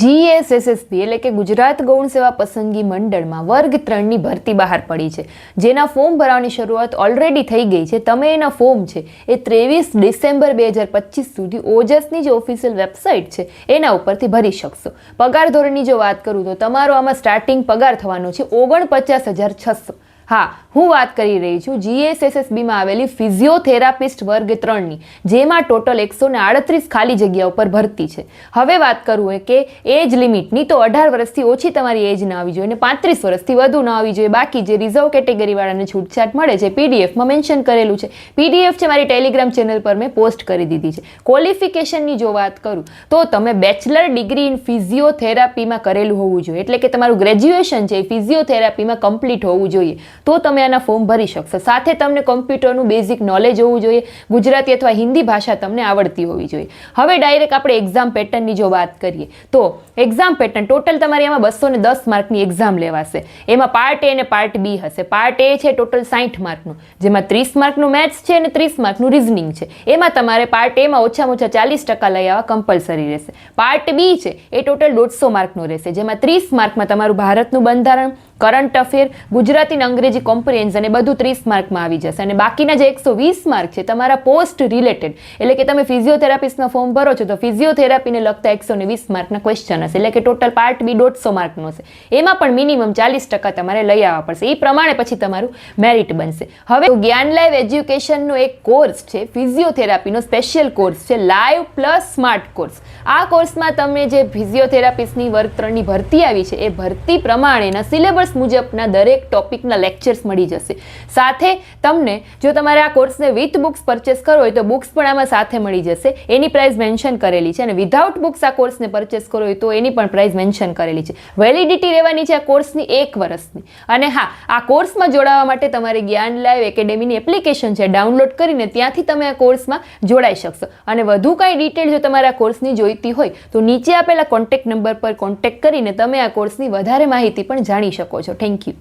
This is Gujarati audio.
જીએસએસએસબી એટલે કે ગુજરાત ગૌણ સેવા પસંદગી મંડળમાં વર્ગ ત્રણની ભરતી બહાર પડી છે. જેના ફોર્મ ભરવાની શરૂઆત ઓલરેડી થઈ ગઈ છે. તમે એના ફોર્મ છે એ ત્રેવીસ ડિસેમ્બર બે હજાર પચીસ સુધી ઓજસની જે ઓફિશિયલ વેબસાઇટ છે એના ઉપરથી ભરી શકશો. પગાર ધોરણની જો વાત કરું તો તમારો આમાં સ્ટાર્ટિંગ પગાર થવાનો છે ઓગણપચાસ હજાર છસો. હા, હું વાત કરી રહી છું જીએસએસએસબીમાં આવેલી ફિઝિયોથેરાપિસ્ટ વર્ગ ત્રણની, જેમાં ટોટલ એકસો ને આડત્રીસ ખાલી જગ્યા ઉપર ભરતી છે. હવે વાત કરવું હોય કે એજ લિમિટની તો અઢાર વર્ષથી ઓછી તમારી એજ ના આવી જોઈએ અને પાંત્રીસ વર્ષથી વધુ ન આવી જોઈએ. બાકી જે રિઝર્વ કેટેગરીવાળાને છૂટછાટ મળે છે પીડીએફમાં મેન્શન કરેલું છે. પીડીએફ છે મારી ટેલિગ્રામ ચેનલ પર મેં પોસ્ટ કરી દીધી છે. ક્વોલિફિકેશનની જો વાત કરું, તો તમે બેચલર ડિગ્રી ઇન ફિઝિયોથેરાપીમાં કરેલું હોવું જોઈએ. એટલે કે તમારું ગ્રેજ્યુએશન છે એ ફિઝિયોથેરાપીમાં કમ્પ્લીટ હોવું જોઈએ. તો તમે આના ફોર્મ ભરી શકશો. સાથે તમને કોમ્પ્યુટરનું બેઝિક નોલેજ હોવું જોઈએ. ગુજરાતી અથવા હિન્દી ભાષા તમને આવડતી હોવી જોઈએ. હવે ડાયરેક્ટ આપણે એક્ઝામ પેટર્નની જો વાત કરીએ, તો એક્ઝામ પેટર્ન ટોટલ તમારી એમાં બસો ને દસ માર્કની એક્ઝામ લેવાશે. એમાં પાર્ટ એ અને પાર્ટ બી હશે. પાર્ટ એ છે ટોટલ સાઠ માર્કનું જેમાં ત્રીસ માર્કનું મેથ્સ છે અને ત્રીસ માર્કનું રિઝનિંગ છે. એમાં તમારે પાર્ટ એમાં ઓછામાં ઓછા ચાલીસ ટકા લઈ આવવા કમ્પલસરી રહેશે. પાર્ટ બી છે એ ટોટલ દોઢસો માર્કનું રહેશે. જેમાં ત્રીસ માર્કમાં તમારું ભારતનું બંધારણ કરંટ અફેર ગુજરાતી અંગ્રેજી કોમ્પ્રિહેન્સ અને બધું ત્રીસ માર્કમાં આવી જશે. અને બાકીના જે એકસો વીસ માર્ક છે, તમારા પોસ્ટ રિલેટેડ એટલે કે તમે ફિઝિયોથેરાપિસ્ટનો ફોર્મ ભરો છો, તો ફિઝિયોથેરાપીને લગતા એકસો ને વીસ માર્કના ક્વેશ્ચન હશે. એટલે કે ટોટલ પાર્ટ બી દોઢસો માર્કનો હશે. એમાં પણ મિનિમમ ચાલીસ ટકા તમારે લઈ આવવા પડશે. એ પ્રમાણે પછી તમારું મેરિટ બનશે. હવે જ્ઞાન લાઈવ એજ્યુકેશનનો એક કોર્સ છે ફિઝિયોથેરાપીનો સ્પેશિયલ કોર્સ છે લાઈવ પ્લસ સ્માર્ટ કોર્સ આ કોર્સમાં તમે જે ફિઝિયોથેરાપિસ્ટની વર્ગ ત્રણની ભરતી આવી છે, એ ભરતી પ્રમાણેના સિલેબસ મુજબના દરેક ટોપિકના લેક્ચર્સ મળી જશે. સાથે તમને જો તમારે આ કોર્સને વિથ બુક્સ પરચેસ કરો હોય તો બુક્સ પણ આમાં સાથે મળી જશે. એની પ્રાઇસ મેન્શન કરેલી છે અને વિધાઉટ બુક્સ આ કોર્સને પરચેસ કરો હોય તો એની પણ પ્રાઇસ મેન્શન કરેલી છે. વેલિડિટી રહેવાની છે આ કોર્સની એક વર્ષની. અને હા, આ કોર્સમાં જોડાવા માટે તમારે જ્ઞાન લાઈવ એકેડેમીની એપ્લિકેશન છે, ડાઉનલોડ કરીને ત્યાંથી તમે આ કોર્સમાં જોડાઈ શકશો. અને વધુ કાંઈ ડિટેલ જો તમારા કોર્સની જોઈતી હોય તો નીચે આપેલા કોન્ટેક્ટ નંબર પર કોન્ટેક્ટ કરીને તમે આ કોર્સની વધારે માહિતી પણ જાણી શકો করছো থ্যাংক ইউ